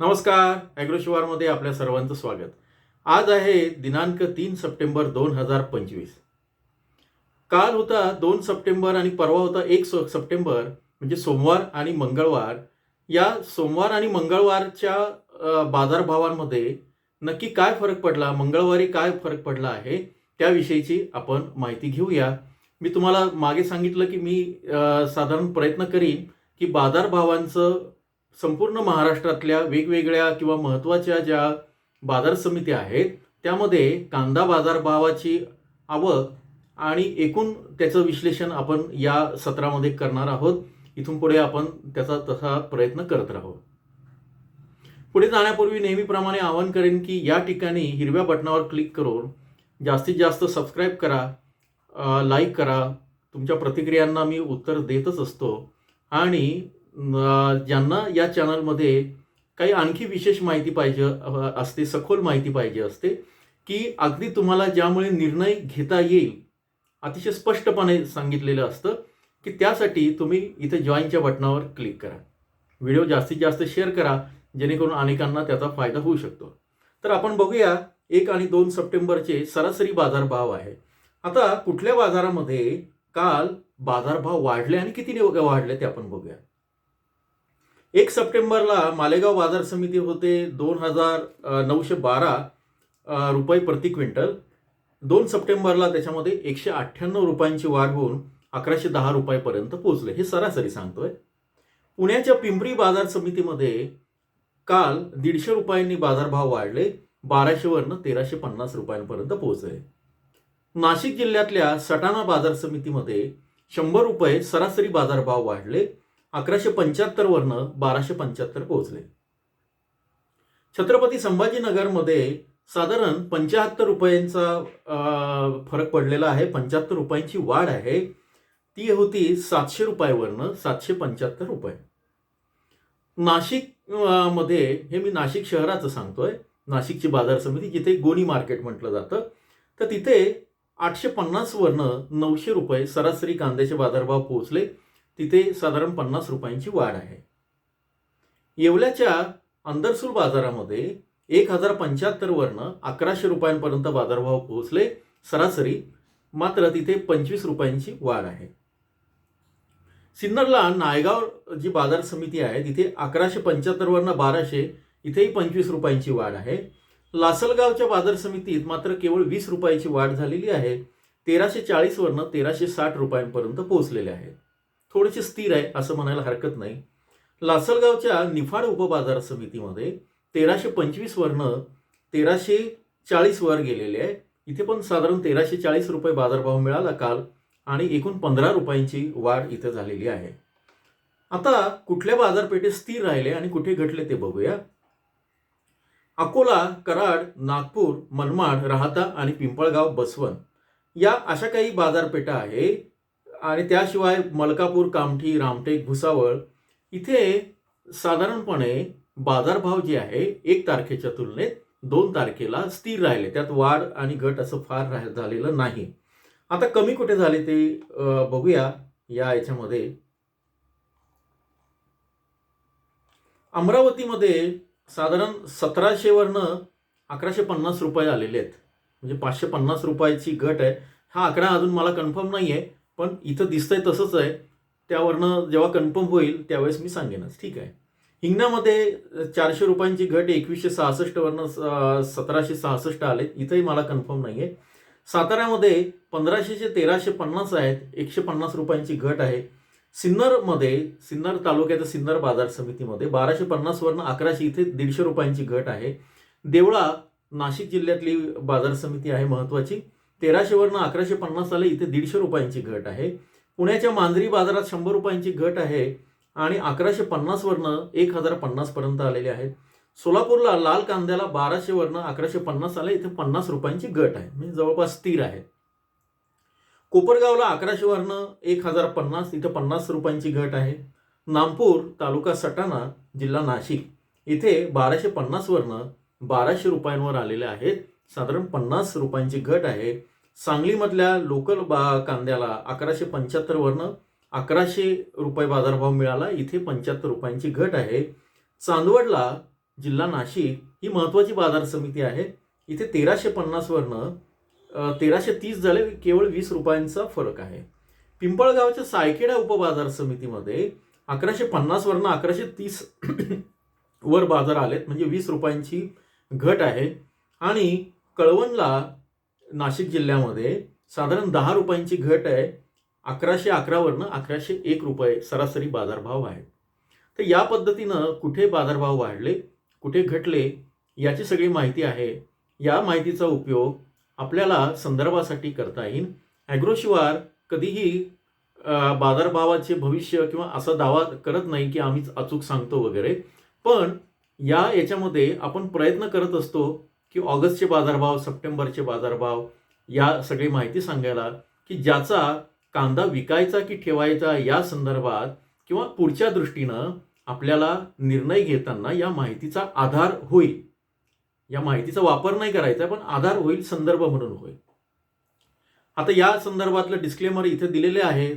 नमस्कार ॲग्रोशिवारमध्ये आपल्या सर्वांचं स्वागत. आज आहे दिनांक तीन सप्टेंबर दोन हजार पंचवीस. काल होता दोन सप्टेंबर आणि परवा होता एक स- सप्टेंबर म्हणजे सोमवार आणि मंगळवार. या सोमवार आणि मंगळवारच्या बाजारभावांमध्ये नक्की काय फरक पडला मंगळवारी काय फरक पडला आहे त्याविषयीची आपण माहिती घेऊया. मी तुम्हाला मागे सांगितलं की मी साधारण प्रयत्न करीन की बाजारभावांचं संपूर्ण महाराष्ट्रातल्या वेगवेगळ्या किंवा महत्त्वाच्या ज्या बाजार समिती आहेत त्यामध्ये कांदा बाजारभावाची आवक आणि एकूण त्याचं विश्लेषण आपण या सत्रामध्ये करणार आहोत. इथून पुढे आपण त्याचा तसा प्रयत्न करत राहू. पुढे जाण्यापूर्वी नेहमीप्रमाणे आवाहन करेन की या ठिकाणी हिरव्या बटनावर क्लिक करून जास्तीत जास्त सबस्क्राईब करा लाईक करा. तुमच्या प्रतिक्रियांना मी उत्तर देतच असतो. आणि ज्यांना या चॅनलमध्ये काही आणखी विशेष माहिती पाहिजे असते सखोल माहिती पाहिजे असते की अगदी तुम्हाला ज्यामुळे निर्णय घेता येईल अतिशय स्पष्टपणे सांगितलेलं असतं की त्यासाठी तुम्ही इथे जॉईनच्या बटनावर क्लिक करा. व्हिडिओ जास्तीत जास्त शेअर करा जेणेकरून अनेकांना त्याचा फायदा होऊ शकतो. तर आपण बघूया एक आणि दोन सप्टेंबरचे सरासरी बाजारभाव आहे. आता कुठल्या बाजारामध्ये काल बाजारभाव वाढले आणि किती वाढले ते आपण बघूया. एक सप्टेंबरला मालेगाव बाजार समिती होते दोन हजार नऊशे बारा रुपये प्रति क्विंटल. दोन सप्टेंबरला त्याच्यामध्ये एकशे अठ्ठ्याण्णव रुपयांची वाढ होऊन अकराशे दहा रुपयापर्यंत पोहोचले. हे सरासरी सांगतोय. पुण्याच्या पिंपरी बाजार समितीमध्ये काल दीडशे रुपयांनी बाजारभाव वाढले. बाराशेवरनं तेराशे पन्नास रुपयांपर्यंत पोहोचले. नाशिक जिल्ह्यातल्या सटाणा बाजार समितीमध्ये शंभर रुपये सरासरी बाजारभाव वाढले. अकराशे पंच्याहत्तर वरनं बाराशे पंच्याहत्तर पोहोचले. छत्रपती संभाजीनगरमध्ये साधारण पंच्याहत्तर रुपयांचा फरक पडलेला आहे. पंच्याहत्तर रुपयांची वाढ आहे. ती होती सातशे रुपयावरनं सातशे पंच्याहत्तर रुपये. नाशिकमध्ये हे मी नाशिक शहराचं सांगतोय. नाशिकची बाजार समिती जिथे गोणी मार्केट म्हटलं जातं. तर तिथे आठशे पन्नास वरनं नऊशे रुपये सरासरी कांद्याचे बाजारभाव पोहोचले. तिथे साधारण पन्नास रुपयांची वाढ आहे. येवल्याच्या अंदरसूल बाजारामध्ये एक हजार पंच्याहत्तर वरनं अकराशे रुपयांपर्यंत बाजारभाव पोहोचले सरासरी मात्र तिथे पंचवीस रुपयांची वाढ आहे. सिन्नरला नायगाव जी बाजार समिती आहे तिथे अकराशे पंच्याहत्तर वरनं बाराशे इथेही पंचवीस रुपयांची वाढ आहे. लासलगावच्या बाजार समितीत मात्र केवळ वीस रुपयाची वाढ झालेली आहे. तेराशे चाळीसवरनं तेराशे साठ रुपयांपर्यंत पोहोचलेले आहे थोडेसे स्थिर आहे असं म्हणायला हरकत नाही. लासलगावच्या निफाड उपबाजार समितीमध्ये तेराशे पंचवीस वरनं तेराशे चाळीस वर गेलेले आहे. इथे पण साधारण तेराशे चाळीस रुपये बाजारभाव मिळाला काल आणि एकूण पंधरा रुपयांची वाढ इथं झालेली आहे. आता कुठल्या बाजारपेठेत स्थिर राहिले आणि कुठे घटले ते बघूया. अकोला कराड नागपूर मनमाड राहता आणि पिंपळगाव बसवण या अशा काही बाजारपेठा आहे आणि त्याशिवाय मलकापूर कामठी रामटेक भुसावळ इथे साधारणपणे बाजारभाव जे आहे एक तारखेच्या तुलनेत दोन तारखेला स्थिर राहिले. त्यात वाढ आणि घट असं फार राह- झालेलं नाही. आता कमी कुठे झाले ते बघूया या याच्यामध्ये. अमरावतीमध्ये साधारण सतराशेवरनं अकराशे पन्नास रुपये आलेले आहेत. म्हणजे पाचशे पन्नास रुपयाची घट आहे. हा आकडा अजून मला कन्फर्म नाही आहे पण इथं दिसतंय तसंच आहे. त्यावरनं जेव्हा कन्फर्म होईल त्यावेळेस मी सांगेनच ठीक आहे? हिंगण्यामध्ये चारशे रुपयांची घट एकवीसशे सहासष्टवरनं स- सतराशे सहासष्ट आले इथंही मला कन्फर्म नाही आहे साताऱ्यामध्ये पंधराशेचे तेराशे पन्नास आहेत. एकशे पन्नास रुपयांची घट आहे. सिन्नरमध्ये सिन्नर तालुक्याच्या सिन्नर बाजार समितीमध्ये बाराशे पन्नासवरनं अकराशे इथे दीडशे रुपयांची घट आहे. देवळा नाशिक जिल्ह्यातली बाजार समिती आहे महत्त्वाची तेराशेवरनं अकराशे पन्नास आले इथे दीडशे रुपयांची घट आहे. पुण्याच्या मांजरी बाजारात शंभर रुपयांची घट आहे आणि अकराशे पन्नासवरनं एक हजार पन्नासपर्यंत आलेले आहेत. सोलापूरला लाल कांद्याला बाराशेवरनं अकराशे पन्नास आले इथे पन्नास रुपयांची घट आहे. म्हणजे जवळपास स्थिर आहे. कोपरगावला अकराशेवरनं एक हजार पन्नास इथं पन्नास रुपयांची घट आहे. नामपूर तालुका सटाणा जिल्हा नाशिक इथे बाराशे पन्नासवरनं बाराशे रुपयांवर आलेले आहेत. साधारण पन्नास रुपयांची घट आहे. सांगलीमधल्या लोकल बा कांद्याला अकराशे पंच्याहत्तरवरनं अकराशे रुपये बाजारभाव मिळाला. इथे पंच्याहत्तर रुपयांची घट आहे. चांदवडला जिल्हा नाशिक ही महत्त्वाची बाजार समिती आहे. इथे तेराशे पन्नासवरनं तेराशे तीस झाले. केवळ वीस रुपयांचा फरक आहे. पिंपळगावच्या सायखेडा उपबाजार समितीमध्ये अकराशे पन्नासवरनं अकराशे तीस वर बाजार आलेत. म्हणजे वीस रुपयांची घट आहे. आणि कळवणला नाशिक जिल्ह्यामध्ये साधारण दहा रुपयांची घट आहे. अकराशे अकरावरनं अकराशे एक रुपये सरासरी बाजारभाव आहे. तर या पद्धतीनं कुठे बाजारभाव वाढले कुठे घटले याची सगळी माहिती आहे. या माहितीचा उपयोग आपल्याला संदर्भासाठी करता येईल. ॲग्रोशिवार कधीही बाजारभावाचे भविष्य किंवा असा दावा करत नाही की आम्हीच अचूक सांगतो वगैरे. पण या याच्यामध्ये आपण प्रयत्न करत असतो की ऑगस्टचे बाजारभाव सप्टेंबरचे बाजारभाव या सगळी माहिती सांगायला की ज्याचा कांदा विकायचा की ठेवायचा या संदर्भात किंवा पुढच्या दृष्टीनं आपल्याला निर्णय घेताना या माहितीचा आधार होईल. या माहितीचा वापर नाही करायचा पण आधार होईल संदर्भ म्हणून होईल. आता या संदर्भातलं डिस्क्लेमर इथे दिलेले आहे.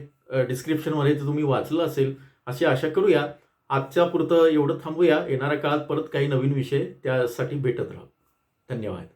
डिस्क्रिप्शनमध्ये ते तुम्ही वाचलं असेल अशी आशा करूया. आजच्या पुरतं एवढं थांबूया. येणाऱ्या काळात परत काही नवीन विषय त्यासाठी भेटत राहू. धन्यवाद